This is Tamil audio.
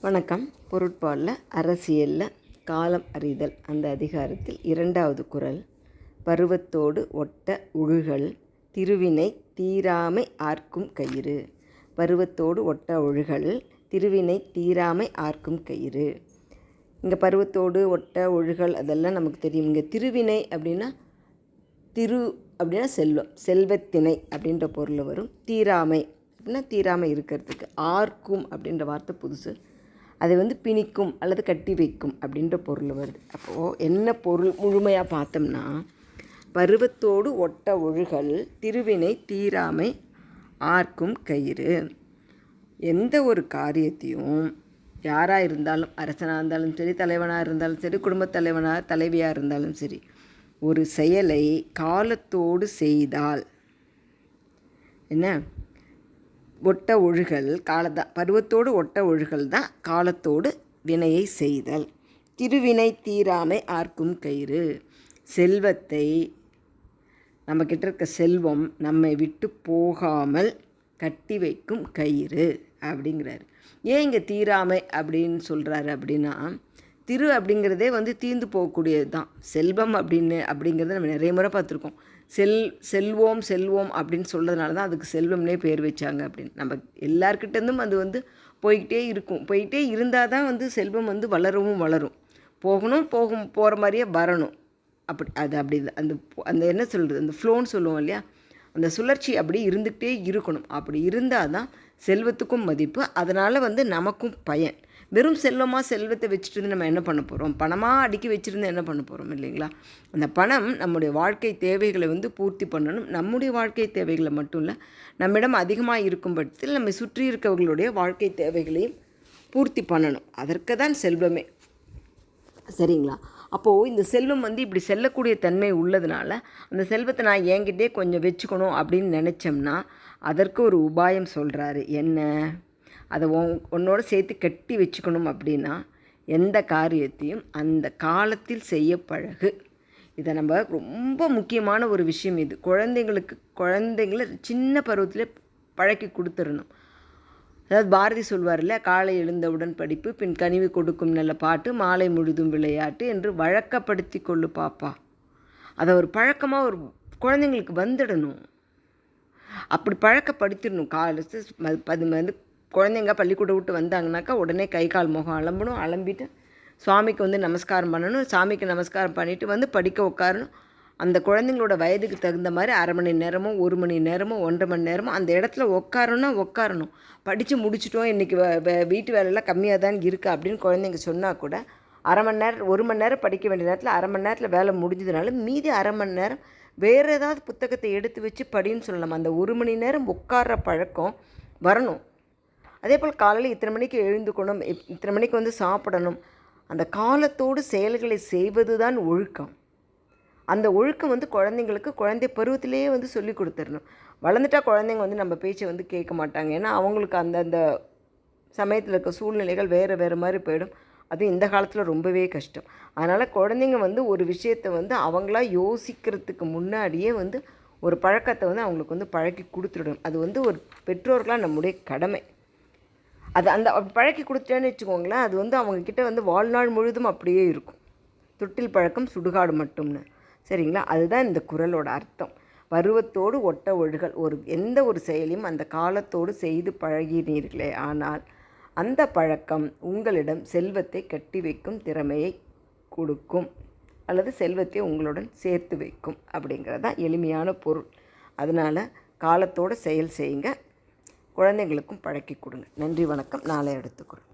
வணக்கம். பொருட்பாலில் அரசியலில் காலம் அறிதல். அந்த அதிகாரத்தில் இரண்டாவது குரல். பருவத்தோடு ஒட்ட ஒழுகல். திருவினை தீராமை ஆர்க்கும் கயிறு. பருவத்தோடு ஒட்ட ஒழுகல். திருவினை தீராமை ஆர்க்கும் கயிறு. இங்கே பருவத்தோடு ஒட்ட ஒழுகல் அதெல்லாம் நமக்கு தெரியும். இங்கே திருவினை அப்படின்னா திரு அப்படின்னா செல்வம். செல்வத்தினை அப்படின்ற பொருளில் வரும். தீராமை அப்படின்னா தீராமை இருக்கிறதுக்கு ஆர்க்கும் அப்படின்ற வார்த்தை புதுசு. அதை வந்து பிணிக்கும் அல்லது கட்டி வைக்கும் அப்படின்ற பொருள் வருது. அப்போது என்ன பொருள் முழுமையாக பார்த்தோம்னா பருவத்தோடு ஒட்ட ஒழுகல் திருவினை தீராமை ஆர்க்கும் கயிறு. எந்த ஒரு காரியத்தையும் யாராக இருந்தாலும் அரசனாக இருந்தாலும் சரி தலைவனாக இருந்தாலும் சரி குடும்பத் தலைவனாக தலைவியாக இருந்தாலும் சரி ஒரு செயலை காலத்தோடு செய்தால் என்ன? ஒட்ட ஒழுகல் காலத்தான் பருவத்தோடு ஒட்ட ஒழுகல் தான் காலத்தோடு வினையை செய்தல். திருவினை தீராமை ஆர்க்கும் கயிறு. செல்வத்தை நம்மக்கிட்ட இருக்க செல்வம் நம்மை விட்டு போகாமல் கட்டி வைக்கும் கயிறு அப்படிங்கிறாரு. ஏன் இங்கே தீராமை அப்படின்னு சொல்கிறாரு அப்படின்னா திரு அப்படிங்கிறதே வந்து தீர்ந்து போகக்கூடியது தான் செல்வம் அப்படின்னு அப்படிங்கிறத நம்ம நிறைய முறை பார்த்துருக்கோம். செல் செல்வோம் செல்வோம் அப்படின்னு சொல்கிறதுனால தான் அதுக்கு செல்வம்னே பேர் வச்சாங்க அப்படின்னு. நம்ம எல்லாருக்கிட்டேருந்தும் அது வந்து போய்கிட்டே இருக்கும். போய்கிட்டே இருந்தால் தான் வந்து செல்வம் வந்து வளரவும் வளரும். போகணும் போகும் போகிற மாதிரியே வரணும். அப்படி அது அப்படி அந்த அந்த என்ன சொல்கிறது அந்த ஃப்ளோன்னு சொல்லுவோம் இல்லையா? அந்த சுழற்சி அப்படி இருந்துக்கிட்டே இருக்கணும். அப்படி இருந்தால் தான் செல்வத்துக்கும் மதிப்பு. அதனால் வந்து நமக்கும் பயன். வெறும் செல்வமாக செல்வத்தை வச்சுட்டு நம்ம என்ன பண்ண போகிறோம் பணமாக அடுக்கி வச்சுருந்து என்ன பண்ண போகிறோம் இல்லைங்களா? அந்த பணம் நம்முடைய வாழ்க்கை தேவைகளை வந்து பூர்த்தி பண்ணணும். நம்முடைய வாழ்க்கை தேவைகளை மட்டும் இல்லை நம்மிடம் அதிகமாக இருக்கும் பட்சத்தில் நம்மை சுற்றி இருக்கவர்களுடைய வாழ்க்கை தேவைகளையும் பூர்த்தி பண்ணணும். அதற்கு தான் செல்வமே. சரிங்களா? அப்போது இந்த செல்வம் வந்து இப்படி செல்லக்கூடிய தன்மை உள்ளதுனால அந்த செல்வத்தை நான் என்கிட்டே கொஞ்சம் வச்சுக்கணும் அப்படின்னு நினச்சோம்னா அதற்கு ஒரு உபாயம் சொல்கிறாரு என்ன? அதை உன் உன்னோட சேர்த்து கட்டி வச்சுக்கணும் அப்படின்னா எந்த காரியத்தையும் அந்த காலத்தில் செய்ய பழகு. இதை நம்ம ரொம்ப முக்கியமான ஒரு விஷயம் இது. குழந்தைங்களுக்கு குழந்தைங்கள சின்ன பருவத்தில் பழக்கி கொடுத்துடணும். அதாவது பாரதி சொல்வார்ல காலை எழுந்தவுடன் படிப்பு பின் கனிவு கொடுக்கும் நல்ல பாட்டு மாலை முழுதும் விளையாட்டு என்று வழக்கப்படுத்தி கொள்ளு பாப்பா. அதை ஒரு பழக்கமாக ஒரு குழந்தைங்களுக்கு வந்துடணும். அப்படி பழக்கப்படுத்திடணும். காலை அது வந்து குழந்தைங்க பள்ளிக்கூடம் விட்டு வந்தாங்கனாக்கா உடனே கை கால் முகம் அலம்பணும். அலம்பிட்டு சுவாமிக்கு வந்து நமஸ்காரம் பண்ணணும். சாமிக்கு நமஸ்காரம் பண்ணிவிட்டு வந்து படிக்க உட்காரணும். அந்த குழந்தைங்களோட வயதுக்கு தகுந்த மாதிரி அரை மணி நேரமோ ஒரு மணி நேரமோ ஒன்றரை மணி நேரமோ அந்த இடத்துல உட்காரணும்னா உட்காரணும். படித்து முடிச்சுட்டோம். இன்றைக்கி வீட்டு வேலையெல்லாம் கம்மியாக தான் இருக்குது அப்படின்னு குழந்தைங்க சொன்னால் கூட அரை மணி நேரம் ஒரு மணி நேரம் படிக்க வேண்டிய நேரத்தில் அரை மணி நேரத்தில் வேலை முடிஞ்சதுனால மீதி அரை மணி நேரம் வேறு ஏதாவது புத்தகத்தை எடுத்து வச்சு படின்னு சொல்லலாம். அந்த ஒரு மணி நேரம் உட்கார்ற பழக்கம் வரணும். அதே போல் காலையில் இத்தனை மணிக்கு எழுந்துக்கணும் இத்தனை மணிக்கு வந்து சாப்பிடணும். அந்த காலத்தோடு செயல்களை செய்வது தான் ஒழுக்கம். அந்த ஒழுக்கம் வந்து குழந்தைங்களுக்கு குழந்தை பருவத்திலேயே வந்து சொல்லி கொடுத்துடணும். வளர்ந்துட்டா குழந்தைங்க வந்து நம்ம பேச்சை வந்து கேட்க மாட்டாங்க. ஏன்னா அவங்களுக்கு அந்தந்த சமயத்தில் இருக்க சூழ்நிலைகள் வேறு வேறு மாதிரி போயிடும். அதுவும் இந்த காலத்தில் ரொம்பவே கஷ்டம். அதனால் குழந்தைங்க வந்து ஒரு விஷயத்தை வந்து அவங்களா யோசிக்கிறதுக்கு முன்னாடியே வந்து ஒரு பழக்கத்தை வந்து அவங்களுக்கு வந்து பழக்கி கொடுத்துடணும். அது வந்து ஒரு பெற்றோர்களாக நம்முடைய கடமை. அது அந்த பழக்கி கொடுத்துட்டேன்னு வச்சுக்கோங்களேன் அது வந்து அவங்கக்கிட்ட வந்து வாழ்நாள் முழுதும் அப்படியே இருக்கும். தொட்டில் பழக்கம் சுடுகாடு மட்டும்னு. சரிங்களா? அதுதான் இந்த குரலோட அர்த்தம். பருவத்தோடு ஒட்ட ஒழுகல். ஒரு எந்த ஒரு செயலையும் அந்த காலத்தோடு செய்து பழகினீர்களே ஆனால் அந்த பழக்கம் உங்களிடம் செல்வத்தை கட்டி வைக்கும் திறமையை கொடுக்கும். அல்லது செல்வத்தை உங்களுடன் சேர்த்து வைக்கும். அப்படிங்கிறது தான் எளிமையான பொருள். அதனால் காலத்தோடு செயல் செய்யுங்க. குழந்தைங்களுக்கும் பழக்கி கொடுங்க. நன்றி வணக்கம். நாளை எடுத்துக்கிறோம்